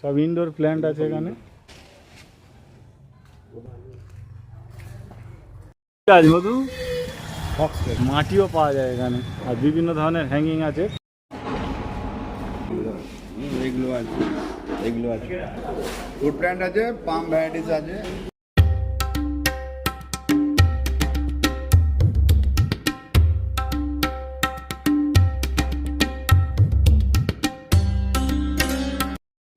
সব indoor plant আছে এখানে। মধু মাটিও পাওয়া যায় এখানে আর বিভিন্ন ধরনের হ্যাঙ্গিং আছে। এগুলো আছে এগুলো আছে। ফুড প্ল্যান্ট আছে পাম ভ্যারাইটিস আছে।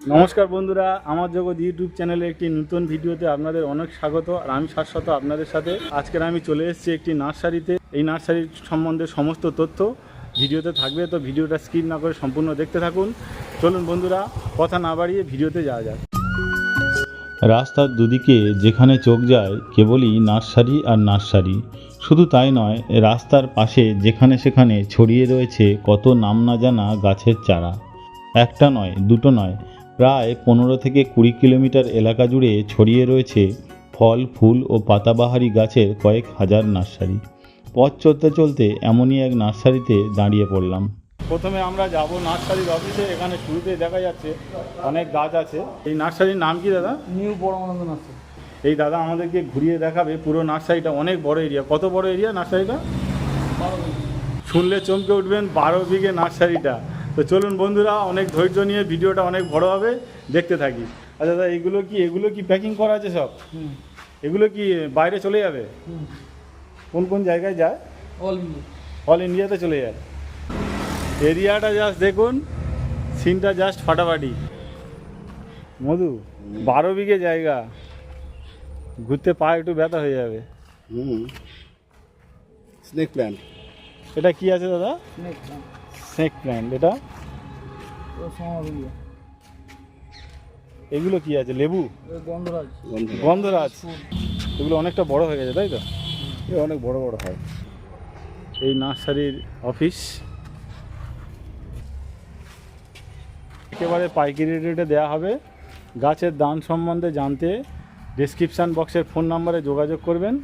নমস্কার বন্ধুরা, আমার জগৎ ইউটিউব চ্যানেলে একটি নতুন ভিডিওতে আপনাদের অনেক স্বাগত, আর আমি শাশ্বত আপনাদের সাথে। আজকের আমি চলে এসেছি একটি নার্সারিতে। এই নার্সারির সম্বন্ধে সমস্ত তথ্য ভিডিওতে থাকবে, তো ভিডিওটা স্কিপ না করে সম্পূর্ণ দেখতে থাকুন। চলুন বন্ধুরা, কথা না বাড়িয়ে ভিডিওতে যাওয়া যাক। রাস্তার দুদিকে যেখানে চোখ যায়, কেবলই নার্সারি আর নার্সারি। শুধু তাই নয়, রাস্তার পাশে যেখানে সেখানে ছড়িয়ে রয়েছে কত নাম না জানা গাছের চারা। একটা নয়, দুটো নয় প্রায় পনেরো থেকে কুড়ি কিলোমিটার এলাকা জুড়ে ছড়িয়ে রয়েছে ফল ফুল ও পাতাবাহারি গাছের কয়েক হাজার নার্সারি। পথ চলতে চলতে এমনই এক নার্সারিতে দাঁড়িয়ে পড়লাম। প্রথমে আমরা যাব নার্সারির অফিসে এখানে শুরুতে দেখা যাচ্ছে অনেক গাছ আছে। এই নার্সারির নাম কি দাদা? New Paramananda nursery. এই দাদা আমাদেরকে ঘুরিয়ে দেখাবে পুরো নার্সারিটা অনেক বড় এরিয়া। কত বড় এরিয়া নার্সারিটা? শুনলে চমকে উঠবেন বারো বিঘে নার্সারিটা। তো চলুন বন্ধুরা অনেক ধৈর্য নিয়ে ভিডিওটা অনেক বড় হবে। দেখতে থাকি। আচ্ছা দাদা এগুলো কি এগুলো কি প্যাকিং করা আছে সব? এগুলো কি বাইরে চলে যাবে? কোন কোন জায়গায় যায়? অল ইন্ডিয়া অল ইন্ডিয়াতে চলে যায়। এরিয়াটা জাস্ট দেখুন। সিনটা জাস্ট ফাটাফাটি। মধু বারো বিঘে জায়গা। ঘুরতে পা একটু ব্যথা হয়ে যাবে। হুম। স্নেক প্ল্যান্ট এটা কি আছে দাদা? স্নেক প্ল্যান্ট স্নেক প্ল্যান্ট এটা? এগুলো কি আছে? লেবু? গন্ধরাজ। গন্ধরাজ। এগুলো অনেকটা বড় হয়ে গেছে তাই তো? এ অনেক বড় বড় হয়। এই নার্সারির অফিস। একেবারে পাইকারি রেটে দেওয়া হবে। গাছের দাম সম্বন্ধে জানতে ডেসক্রিপশান বক্সের ফোন নাম্বারে যোগাযোগ করবেন।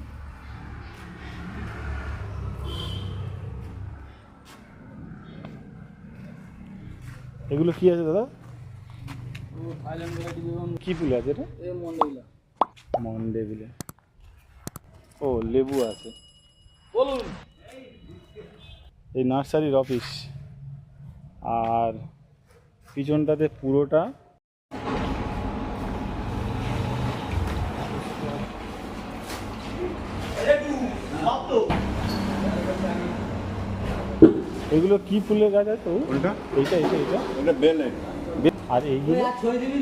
এগুলো কি আছে দাদা? কি ফুল আছে এটা? এ মন্ডেলা ও, লেবু আছে। বলুন এই নার্সারির অফিস। আর পিছনটাতে পুরোটা এগুলো কি ফুলের গাছ আছে ও? কোনটা? এইটা এইটা এইটা। এটা বেল আর এইগুলো? ছয় দিবি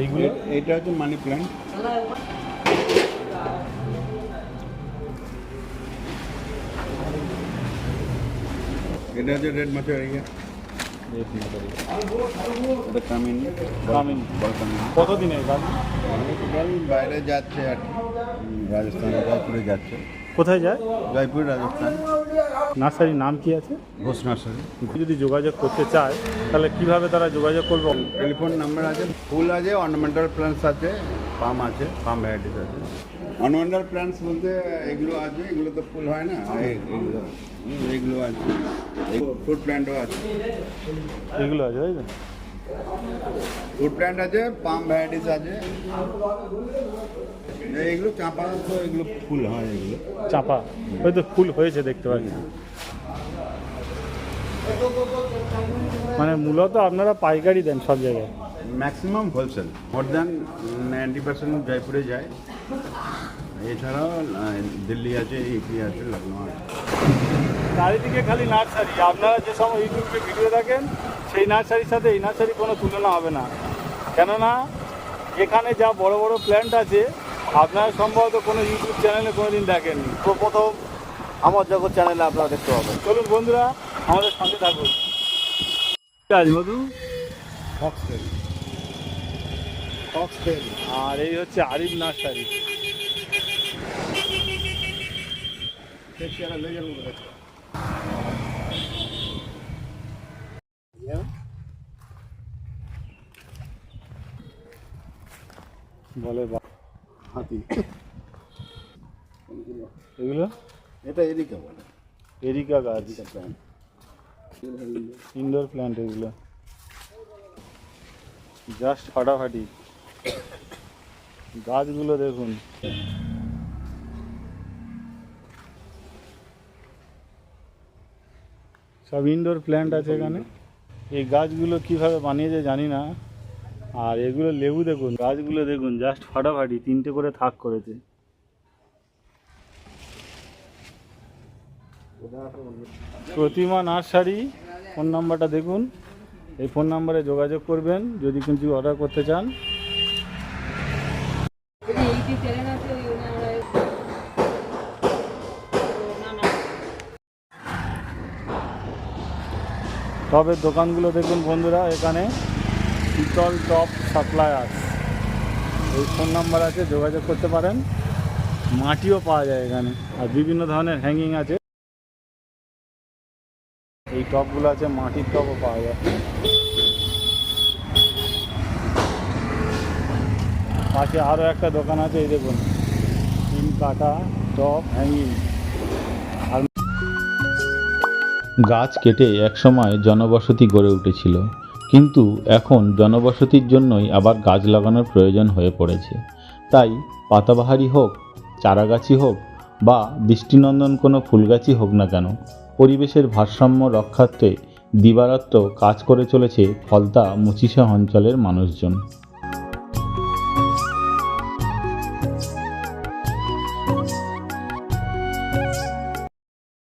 এইগুলো? এটা হচ্ছে মানি প্ল্যান্ট এটা হচ্ছে রেড মাছের এরিয়া এটা কামিন কামিনী। বল কামিন কত দিনের গাছ? বাইরে যাচ্ছে আর কি। রাজস্থান যাচ্ছে। কোথায় যায়? জয়পুর রাজস্থান। নার্সারির নাম কি আছে? ঘোষ নার্সারি। যদি যোগাযোগ করতে চায় তাহলে কীভাবে তারা যোগাযোগ করবে? টেলিফোন নাম্বার আছে ফুল আছে অর্নামেন্টাল প্ল্যান্টস আছে পাম আছে পাম ভ্যারাইটিস আছে। অর্নামেন্টাল প্ল্যান্টস বলতে এগুলো আছে এগুলো তো ফুল হয় না? এগুলো এগুলো আছে। ফ্রুট প্ল্যান্টও আছে। এগুলো আছে তাই ফ্রুট প্ল্যান্ট আছে পাম ভ্যারাইটিস আছে। এগুলো চাপা তো এগুলো ফুল হয় এগুলো। চাপা। হয়তো ফুল হয়েছে দেখতে পাচ্ছি। মানে মূলত আপনারা পাইকারি দেন সব জায়গায়। Maximum wholesale more than ninety percent জয়পুরে যায়। এছাড়াও দিল্লি আছে ইউপি আছে লখনৌ আছে। চারিদিকে খালি নার্সারি। আপনারা যে সময় ইউটিউবে ভিডিও দেখেন সেই নার্সারির সাথে এই নার্সারি কোনো তুলনা হবে না। কেননা এখানে যা বড় বড় প্ল্যান্ট আছে আপনারা সম্ভবত কোনো ইউটিউব চ্যানেলে কোনো দিন দেখেননি। তো প্রথম আমার জগৎ চ্যানেলে আপনারা দেখতে পাবেন। চলুন বন্ধুরা আমাদের সঙ্গে থাকুন। কাজ মধু ফক্সটেল ফক্সটেল আর এই হচ্ছে আরিফ নার্সারি। বলে বা হাতি। এগুলো? এটা এদিকে বলে। এরিকা গাছ। প্ল্যান্ট ইনডোর প্ল্যান্ট এগুলো। জাস্ট ফাটাফাটি গাছগুলো দেখুন। সব ইনডোর প্ল্যান্ট আছে এখানে। এই গাছগুলো কীভাবে বানিয়েছে জানি না। আর এগুলো লেবু দেখুন। গাছগুলো দেখুন জাস্ট ফাটাফাটি, তিনটে করে থাক করেছে। প্রতিমা নার্সারি, ফোন নাম্বারটা দেখুন। এই ফোন নাম্বারে যোগাযোগ করবেন, যদি কিছু অর্ডার করতে চান। টবের দোকানগুলো দেখুন বন্ধুরা, এখানে শীতল টপ সাপ্লায়ার। এই ফোন নাম্বার আছে, যোগাযোগ করতে পারেন। মাটিও পাওয়া যায় এখানে, আর বিভিন্ন ধরনের হ্যাঙ্গিং আছে। এই টপগুলো আছে, মাটির টপও পাওয়া যায়। পাশে আরও একটা দোকান আছে, এই দেখুন। তিন কাটা টপ হ্যাঙ্গিং গাছ কেটে একসময় জনবসতি গড়ে উঠেছিল, কিন্তু এখন জনবসতির জন্যই আবার গাছ লাগানোর প্রয়োজন হয়ে পড়েছে। তাই পাতাবাহারি হোক চারাগাছি হোক বা দৃষ্টিনন্দন কোনো ফুলগাছই হোক না কেন, পরিবেশের ভারসাম্য রক্ষার্থে দিবারাত্র কাজ করে চলেছে ফলতা মুচিসা অঞ্চলের মানুষজন।